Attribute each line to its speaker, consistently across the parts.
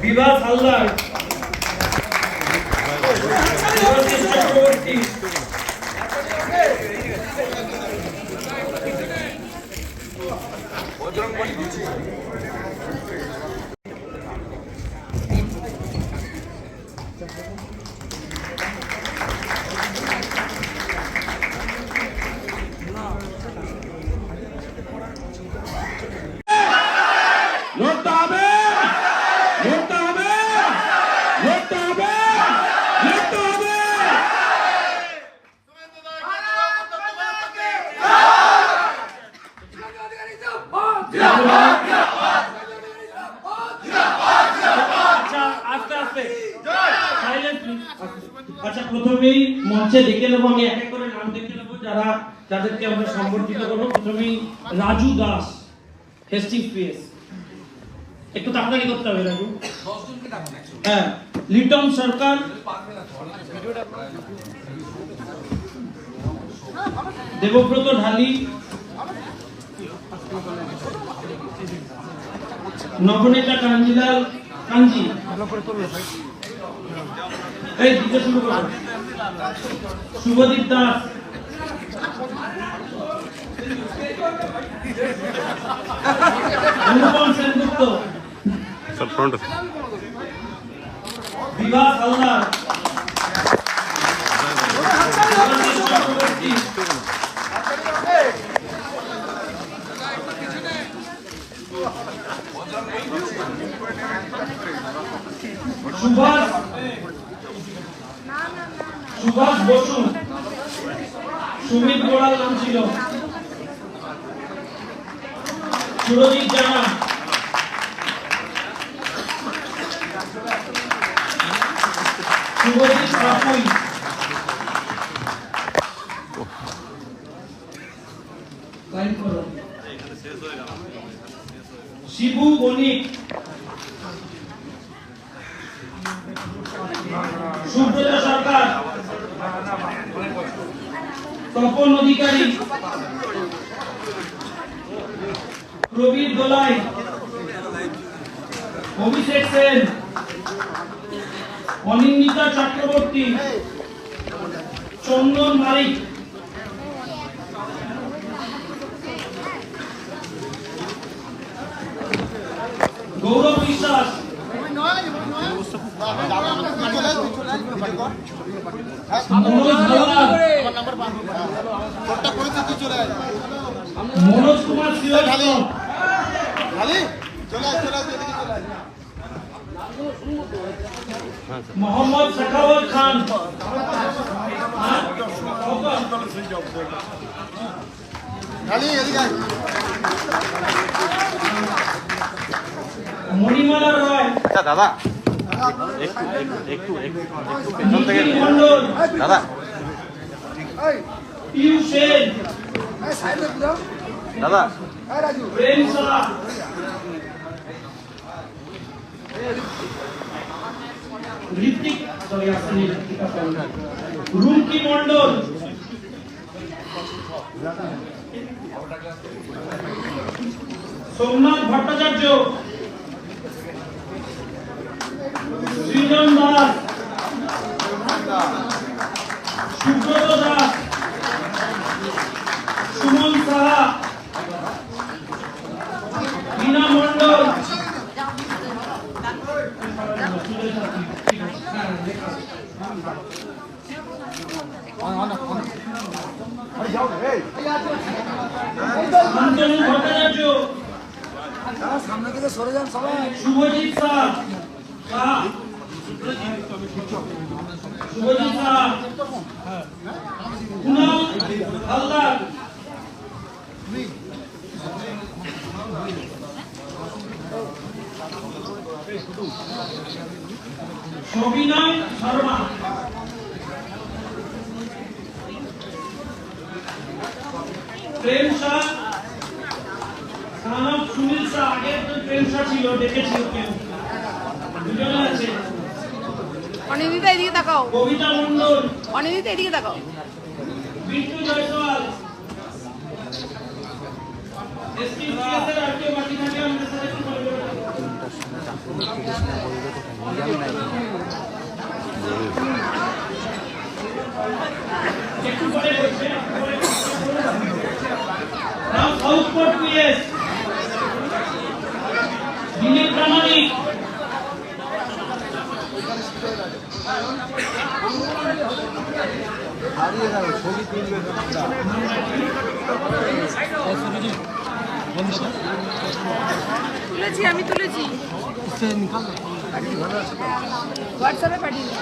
Speaker 1: বিভাস হালদার দেবাশিস চক্রবর্তী
Speaker 2: লড়তে হবে লড়তে হবে লড়তে হবে লড়তে হবে
Speaker 1: আচ্ছা আস্তে আস্তে সাইলেন্ট আচ্ছা প্রথমেই মঞ্চে ডেকে নেব আমি এক এক করে নাম ডেকে নেব যারা যাদেরকে আমরা সম্বর্ধিত করব। প্রথমেই রাজু দাস হেস্টিং পিএস একটু তাড়াতাড়ি করতে হবে, রাজু। হ্যাঁ লিটন সরকার। দেবব্রত ঢালি। নবনেতা কাঞ্জিলাল। কাঞ্জি। এই শুরু করো। শুভদীপ দাস। ಸರ್ ಫ್ರಂಟ್ ವಿವಾಸ್ ಹಲ್ದಾರ್ নাম ছিল। সুরজিৎ জানা শুভজিৎ কাপুই শিবু বণিক। অধিকারী প্রবীর দোলাই অভিষেক সেন অনিন্দিতা চক্রবর্তী চন্দন মালিক। গৌরব বিশ্বাস মনোজ হালদার মনোজ কুমার শ্রীবাস্তব মোহাম্মদ শেখাওয়াত খান? মণিমালা রয়।
Speaker 3: আচ্ছা দাদা। একটু একটু দাদা দাদা
Speaker 1: ঋত্বিক। রুমকি মন্ডল সোমনাথ ভট্টাচার্য সামনে
Speaker 4: থেকে সরে যান সবাই।
Speaker 1: শুভজিৎ শাহ শাহ শুভজিৎ শাহ কুণাল হালদার। সবিনয় শর্মা। প্রেম শাহ। সানাম সুনীল শাহ আগে তো প্রেম ছিল দেখেছিল কেউ দুজনে আছে।
Speaker 5: অনিন্দিতা এদিকে তাকাও।
Speaker 1: কবিতা মন্ডল
Speaker 5: অনিন্দিতা এদিকে তাকাও।
Speaker 1: বিট্টু জয়সওয়াল। এসপি সিএসের আর কেউ বাকি থাকে আমাদের সাথে একটু বলবে Now Southport PS. প্রামাণিক
Speaker 5: তুলেছি আমি তুলেছি। হোয়াটসঅ্যাপে পাঠিয়ে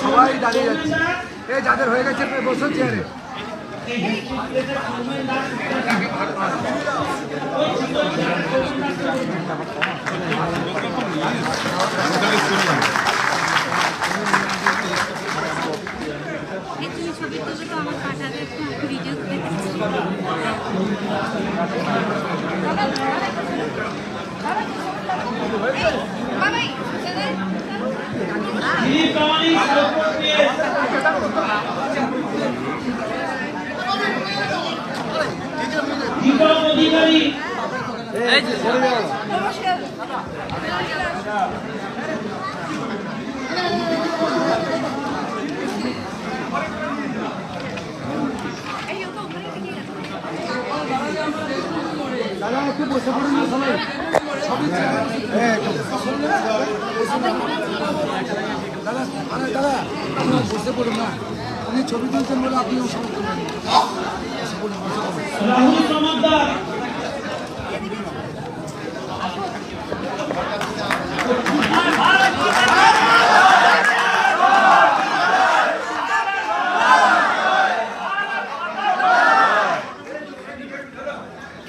Speaker 4: সবাই দাঁড়িয়ে যাচ্ছে এই যাদের হয়ে গেছে বসো চেয়ারে
Speaker 6: ছবি তুলে তো আমার পাঠাবে একটু ভিডিও
Speaker 5: বাবাই, দাদা।
Speaker 1: দিলীপ প্রামাণিক Southport PS দীপক অধিকারী
Speaker 5: নমস্কার এই ওটা উপরে থেকে গেছে।
Speaker 4: দাদা একটু বসে পড়ুন না সবাই। সবই দাদা। আরে, দাদা, আপনি বসে পড়ুন না। উনি ছবি তুলছেন বলে আপনিও সবাই তুলবেন বসে পড়ুন বসে পড়ুন
Speaker 1: রাহুল সমাদ্দার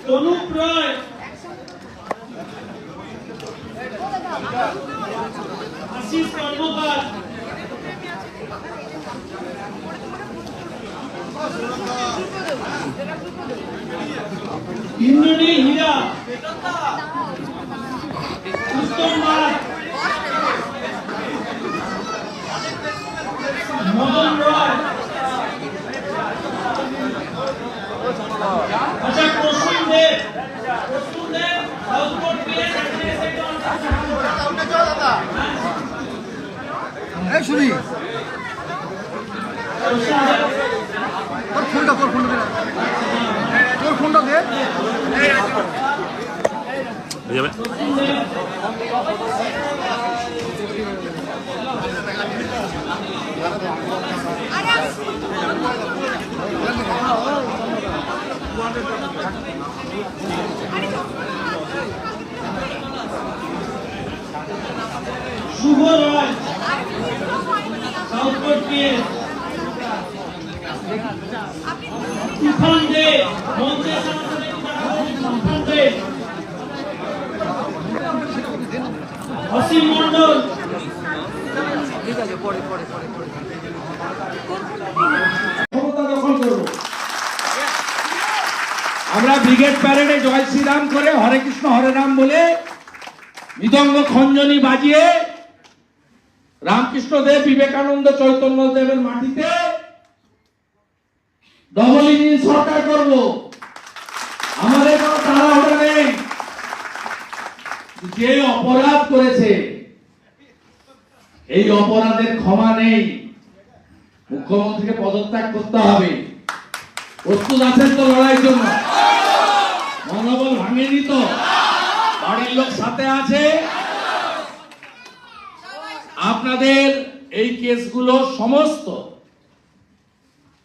Speaker 1: অনুপ রায় আশিস কর্মকার ইন্দ্রনীল হীরা উত্তম মাঠ মদন রয় আচ্ছা প্রসূন দেব প্রসূন দেব সাউথপোর্ট পিএস
Speaker 4: এই শুনি। তোর ফোনটা তোর ফোনটা দে তোর ফোনটা দে
Speaker 3: যাবে
Speaker 1: শুভ রয় সাউথপোর্ট পিএস তুফান দে মঞ্চে সাংসদের দে অসীম মন্ডল
Speaker 4: ঠিক আছে পরে পরে পরে পরে
Speaker 2: ক্ষমতা দখল করব। আমরা ব্রিগেড প্যারেডে জয় শ্রীরাম করে হরে কৃষ্ণ হরে রাম বলে মৃদঙ্গ খঞ্জনি বাজিয়ে রামকৃষ্ণ দেব বিবেকানন্দ চৈতন্য দেবের মাটিতে ডবল ইঞ্জিন সরকার করব। আমাদের কোনো তাড়াহুড়ো নেই। যে অপরাধ করেছে, এই অপরাধের ক্ষমা নেই। মুখ্যমন্ত্রীকে পদত্যাগ করতে হবে। প্রস্তুত আছেন তো লড়াইয়ের জন্য? মনোবল ভাঙেনি তো? বাড়ির লোক সাথে আছে? আপনাদের এই কেসগুলো সমস্ত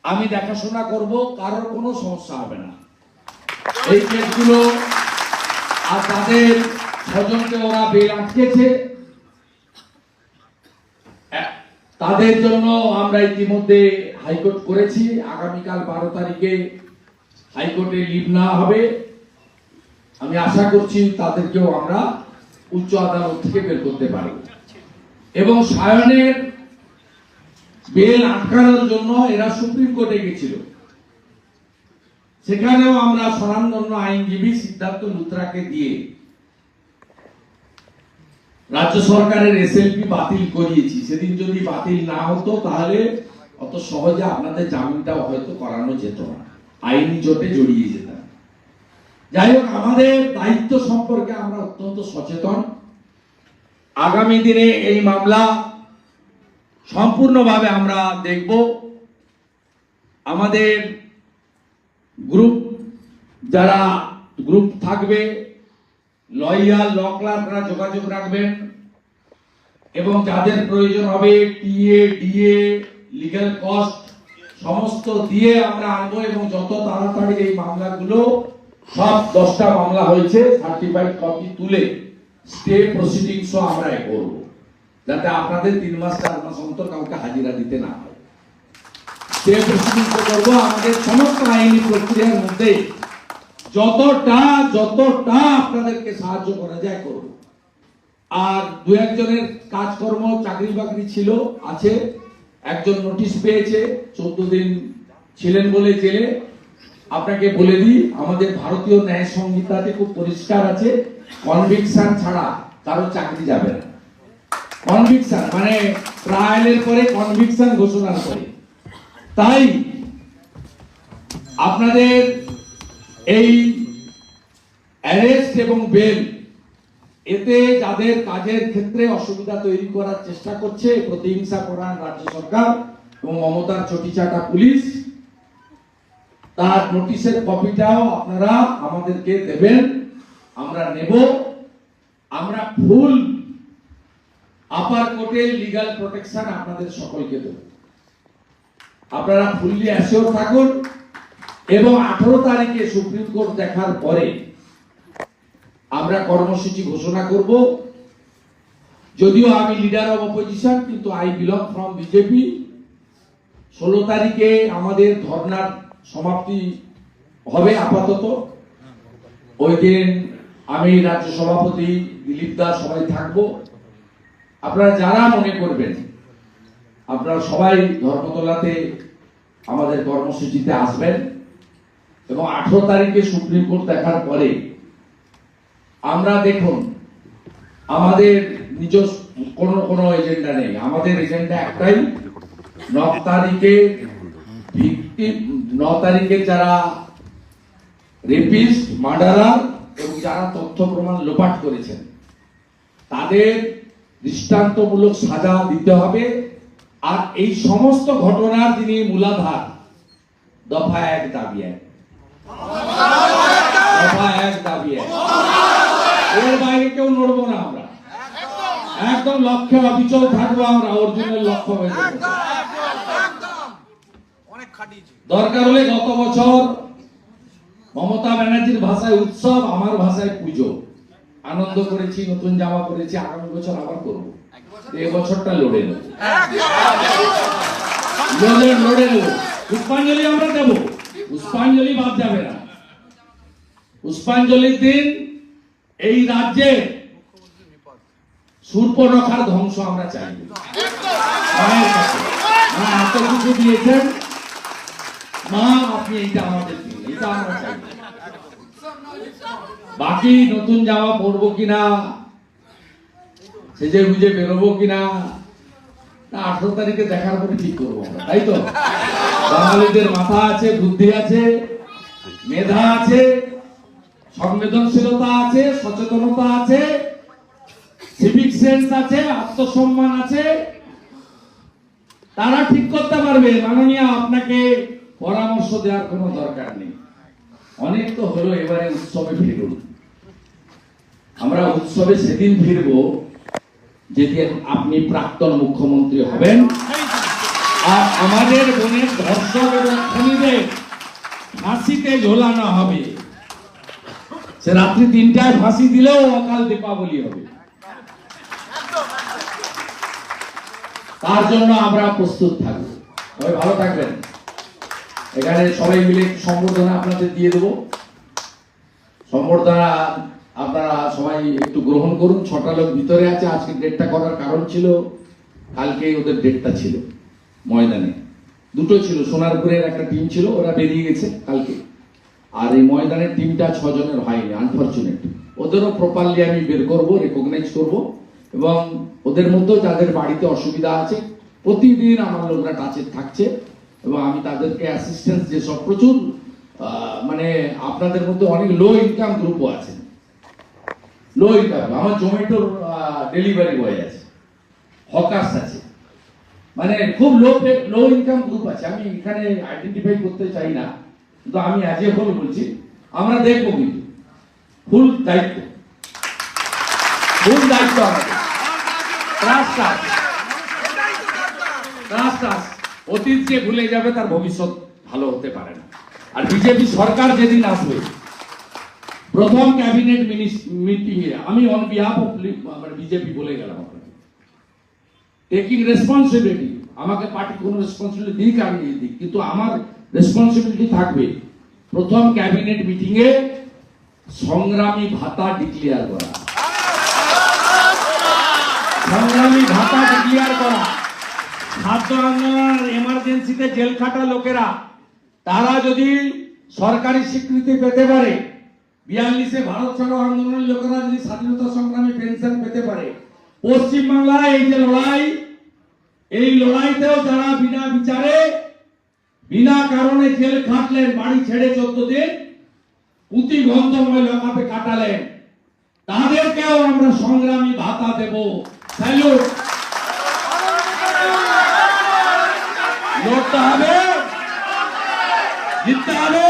Speaker 2: আমি দেখাশোনা করব, কারোর কোনো সমস্যা হবে না। এই কেসগুলো আর তাদের স্বজনকে ওরা বেল আটকেছে। তাদের জন্য আমরা ইতিমধ্যে হাইকোর্ট করেছি। আগামীকাল বারো তারিখে হাইকোর্টে লিভ না হবে। আমি আশা করছি তাদেরকেও আমরা উচ্চ আদালত থেকে বের করতে পারব। এবং সায়নের বেল আটকানোর জন্য এরা সুপ্রিম কোর্টে গেছিল। সেখানেও আমরা স্বনামধন্য আইনজীবী সিদ্ধার্থ লুত্রাকে দিয়ে রাজ্য সরকারের এসএলপি বাতিল করিয়েছি। সেদিন যদি বাতিল না হতো, তাহলে অত সহজে আপনাদের জামিনটাও হয়তো করানো যেত না। আইনি জোটে জড়িয়ে যেতাম। যাই হোক, আমাদের দায়িত্ব সম্পর্কে আমরা অত্যন্ত সচেতন। আগামী দিনে এই মামলা সম্পূর্ণভাবে আমরা দেখব আমাদের গ্রুপ, যারা গ্রুপ থাকবে, লয়াল ল ক্লার্করা যোগাযোগ রাখবেন। এবং যাদের প্রয়োজন হবে টিএ, ডিএ, লিগ্যাল কস্ট, সমস্ত দিয়ে আমরা আনব এবং যত তাড়াতাড়ি এই মামলাগুলো, সব দশটা মামলা হয়েছে সার্টিফাইড কপি তুলে স্টে প্রসিডিংসও আমরা করব। যাতে আপনাদের তিন মাস, চার মাস অন্তর কাউকে হাজিরা দিতে না হয়। করব আমাদের সমস্ত আইনি প্রক্রিয়ার মধ্যে যতটা যতটা আপনাদেরকে সাহায্য করা যায় করব আর দু একজনের কাজকর্ম চাকরি বাকরি ছিল, আছে। একজন নোটিশ পেয়েছে, চোদ্দ দিন ছিলেন বলে জেলে। আপনাকে বলে দিই, আমাদের ভারতীয় ন্যায় সংহিতাতে খুব পরিষ্কার আছে। কনভিকশন ছাড়া কারও চাকরি যাবে না। কনভিকশন মানে ট্রায়ালের পরে কনভিকশন ঘোষণার পরে। তাই আপনাদের এই অ্যারেস্ট এবং বেল এতে যাদের কাজের ক্ষেত্রে অসুবিধা তৈরি করার চেষ্টা করছে প্রতিহিংসা করার রাজ্য সরকার এবং মমতার চটিচাটা পুলিশ, তার নোটিশের কপিটাও আপনারা আমাদেরকে দেবেন, আমরা নেব, আমরা ফুল আপার কোর্টের লিগাল প্রোটেকশন আপনাদের সকলকে দেব। আপনারা ফুললি অ্যাসিওর থাকুন এবং আঠারো তারিখে সুপ্রিম কোর্ট দেখার পরে আমরা কর্মসূচি ঘোষণা করব। যদিও আমি লিডার অব অপোজিশন কিন্তু আই বিলং ফ্রম বিজেপি ষোলো তারিখে আমাদের ধর্নার সমাপ্তি হবে আপাতত। ওই দিন আমি রাজ্য সভাপতি দিলীপ দাস সবাই থাকব। আপনারা যারা মনে করবেন, আপনারা সবাই ধর্মতলাতে আমাদের কর্মসূচিতে আসবেন এবং আঠারো তারিখে সুপ্রিম কোর্ট দেখার পরে আমরা দেখুন, আমাদের নিজ কোনো কোনো এজেন্ডা নেই। আমাদের এজেন্ডা একটাই, ন তারিখে ন তারিখে যারা রেপিস্ট, মার্ডারার এবং যারা তথ্য প্রমাণ লোপাট করেছেন, তাদের দৃষ্টান্তমূলক সাজা দিতে হবে। আর এই সমস্ত ঘটনার যিনি মূলাধার। দফা এক দাবি এক। কেউ নড়বো না আমরা। একদম লক্ষ্যে থাকব আমরা লক্ষ্য দরকার হলে গত বছর মমতা ব্যানার্জির ভাষায় উৎসব, আমার ভাষায় পুজো। আনন্দ করেছি নতুন জামা পরেছি আগামী বছর আবার করব। এ বছরটা লড়ে নেব। লড়ে নেব। পুষ্পাঞ্জলি আমরা দেব। পুষ্পাঞ্জলি বাদ যাবে না। পুষ্পাঞ্জলির দিন এই রাজ্যে সূর্পনখার ধ্বংস আমরা চাই। এত কিছু দিয়েছেন। মা আপনি এইটা আমাদের দিন এটা আমরা চাই। বাকি নতুন জামা পরবো কিনা? সেজে বুঝে বেরোবো কিনা? না, আঠারো তারিখে দেখার পরে ঠিক করব আমরা, তাই তো? বাঙালিদের মাথা আছে, বুদ্ধি আছে, মেধা আছে, সংবেদনশীলতা আছে, সচেতনতা আছে সিভিক সেন্স আছে, আত্মসম্মান আছে। তারা ঠিক করতে পারবে। মাননীয়, আপনাকে পরামর্শ দেওয়ার কোনো দরকার নেই। অনেক তো হলো, এবারে উৎসবে ফিরুন আমরা উৎসবে সেদিন ফিরব, যেদিন আপনি প্রাক্তন মুখ্যমন্ত্রী হবেন। আর আমাদের বোনের ধর্ষক এবং খুনিদের ফাঁসিতে ঝোলানো হবে। সে রাত্রি তিনটায় ফাঁসি দিলেও অকাল দীপাবলি হবে। তার জন্য আমরা প্রস্তুত থাকব। সবাই ভালো থাকবেন। এখানে সবাই মিলে সম্বর্ধনা আপনাদের দিয়ে দেবো। সম্বর্ধনা আপনারা সবাই একটু গ্রহণ করুন। ছটা লোক ভিতরে আছে, আজকে ডেটটা করার কারণ ছিল কালকে ওদের ডেটটা ছিল ময়দানে। দুটো ছিল, সোনারপুরের একটা টিম ছিল, ওরা বেরিয়ে গেছে কালকে। আর এই ময়দানের টিমটা ছজনের হয়নি আনফর্চুনেট ওদেরও প্রপারলি আমি বের করব রেকগনাইজ করব। এবং ওদের মধ্যেও যাদের বাড়িতে অসুবিধা আছে, প্রতিদিন আমার লোকরা টাচে থাকছে। এবং আমি তাদেরকে অ্যাসিস্ট্যান্স যেসব প্রচুর মানে আপনাদের মধ্যে অনেক লো ইনকাম গ্রুপও আছে। লো ইনকাম আমার জোম্যাটোর ডেলিভারি বয় আছে। হকার্স আছে। মানে খুব লো লো ইনকাম গ্রুপ আছে। আমি এখানে আইডেন্টিফাই করতে চাই না, কিন্তু আমি অ্যাজ এ হোল বলছি, আমরা দেখব কিন্তু। ফুল দায়িত্ব। ফুল দায়িত্ব আমাদের। ট্রাস্ট ট্রাস্ট অতীত যে ভুলে যাবে, তার ভবিষ্যৎ ভালো হতে পারে না। আর বিজেপি সরকার যেদিন আসবে, প্রথম ক্যাবিনেট মিটিং এ, আমি অন বিহাফ অফ বিজেপি বলে গেলাম আপনাকে। টেকিং রেসপন্সিবিলিটি আমাকে পার্টি কোনো রেসপন্সিবিলিটি দিক আমি দিয়ে দিক, কিন্তু আমার রেসপন্সিবিলিটি থাকবে প্রথম ক্যাবিনেট মিটিং এ সংগ্রামী ভাতা ডিক্লেয়ার করা। সংগ্রামী ভাতা ডিক্লেয়ার করা।
Speaker 1: খাদ্য আন্দোলন এমার্জেন্সিতে জেল খাটা লোকেরা,
Speaker 2: তারা যদি সরকারি স্বীকৃতি পেতে পারে, বিয়াল্লিশে ভারত ছাড়ো আন্দোলনের লোকেরা যদি স্বাধীনতা সংগ্রামী পেনশন পেতে পারে, পশ্চিমবাংলায় এই যে লড়াই, এই লড়াইতেও যারা বিনা বিচারে, বিনা কারণে জেল খাটলেন, বাড়ি ছেড়ে চোদ্দ দিন পুঁতি গন্ধময় লকাপে কাটালেন। তাদেরকেও আমরা সংগ্রামী ভাতা দেব। স্যালুট! লড়তে হবে। জিততে হবে।